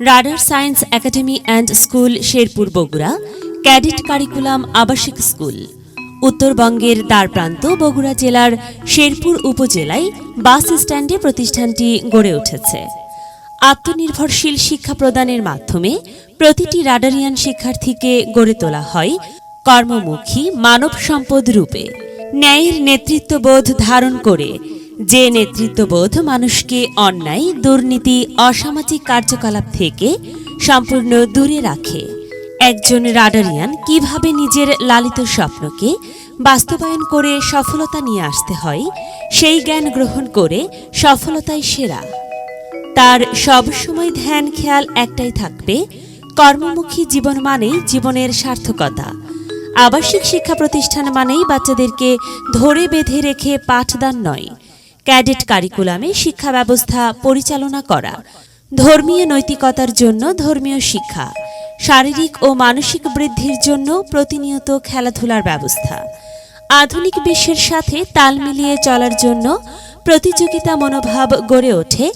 Radar science academy and school Sherpur Bogura cadet curriculum আবাসিক school উত্তরবঙ্গের দ্বারপ্রান্ত বগুড়া জেলার শেরপুর উপজেলায় বাস স্ট্যান্ডে প্রতিষ্ঠানটি গড়ে উঠেছে। আত্মনির্ভরশীল শিক্ষা প্রদানের মাধ্যমে প্রতিটি রাডারিয়ান শিক্ষার্থীকে গড়ে তোলা হয় কর্মমুখী মানব সম্পদ রূপে। ন্যায়ের নেতৃত্ববোধ ধারণ করে যে নেতৃত্ববোধ মানুষকে অন্যায়, দুর্নীতি, অসামাজিক কার্যকলাপ থেকে সম্পূর্ণ দূরে রাখে। একজন রাডারিয়ান কীভাবে নিজের লালিত স্বপ্নকে বাস্তবায়ন করে সফলতা নিয়ে আসতে হয়, সেই জ্ঞান গ্রহণ করে সফলতাই সেরা। তার সবসময় ধ্যান, খেয়াল একটাই থাকবে, কর্মমুখী জীবন মানেই জীবনের সার্থকতা। আবাসিক শিক্ষা প্রতিষ্ঠান মানেই বাচ্চাদেরকে ধরে বেঁধে রেখে পাঠদান নয় ক্যাডেট কারিকুলামে শিক্ষা ব্যবস্থা পরিচালনা করা। ধর্মীয় নৈতিকতার জন্য ধর্মীয় শিক্ষা। শারীরিক ও মানসিক বৃদ্ধির জন্য প্রতিনিয়ত খেলাধুলার ব্যবস্থা। আধুনিক বিশ্বের সাথে তাল মিলিয়ে চলার জন্য প্রতিযোগিতা মনোভাব গড়ে ওঠে।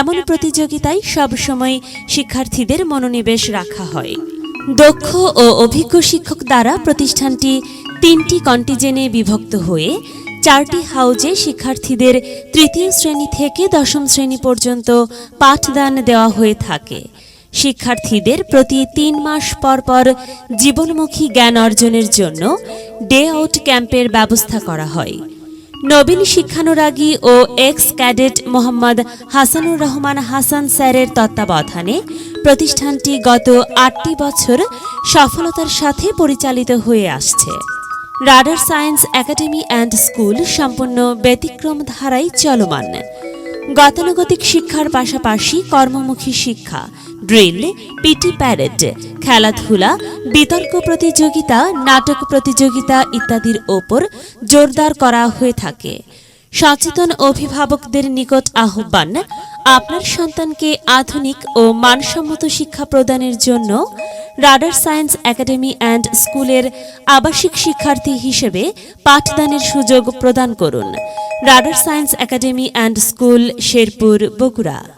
এমন প্রতিযোগিতায় সবসময় শিক্ষার্থীদের মনোনিবেশ রাখা হয়। দক্ষ ও অভিজ্ঞ শিক্ষক দ্বারা প্রতিষ্ঠানটি তিনটি কন্টিজেনে বিভক্ত হয়ে চারটি হাউজে শিক্ষার্থীদের তৃতীয় শ্রেণি থেকে দশম শ্রেণি পর্যন্ত পাঠদান দেওয়া হয়ে থাকে। শিক্ষার্থীদের প্রতি তিন মাস পর পর জীবনমুখী জ্ঞান অর্জনের জন্য ডে আউট ক্যাম্পের ব্যবস্থা করা হয়। নবীন শিক্ষানুরাগী ও এক্স ক্যাডেট মোহাম্মদ হাসানুর রহমান হাসান স্যারের তত্ত্বাবধানে প্রতিষ্ঠানটি গত আটটি বছর সফলতার সাথে পরিচালিত হয়ে আসছে। Radar science academy and school সম্পূর্ণ ব্যতিক্রম ধারায় চলমান। গতানুগতিক শিক্ষার পাশাপাশি কর্মমুখী শিক্ষা, ড্রিল, পিটি প্যারেড, খেলাধুলা, বিতর্ক প্রতিযোগিতা, নাটক প্রতিযোগিতা ইত্যাদির ওপর জোরদার করা হয়ে থাকে। সচেতন অভিভাবকদের নিকট আহ্বান, আপনার সন্তানকে আধুনিক ও মানসম্মত শিক্ষা প্রদানের জন্য রাডার সায়েন্স একাডেমি অ্যান্ড স্কুলের আবাসিক শিক্ষার্থী হিসেবে পাঠদানের সুযোগ প্রদান করুন। Radar science academy and school, Sherpur, Bogura.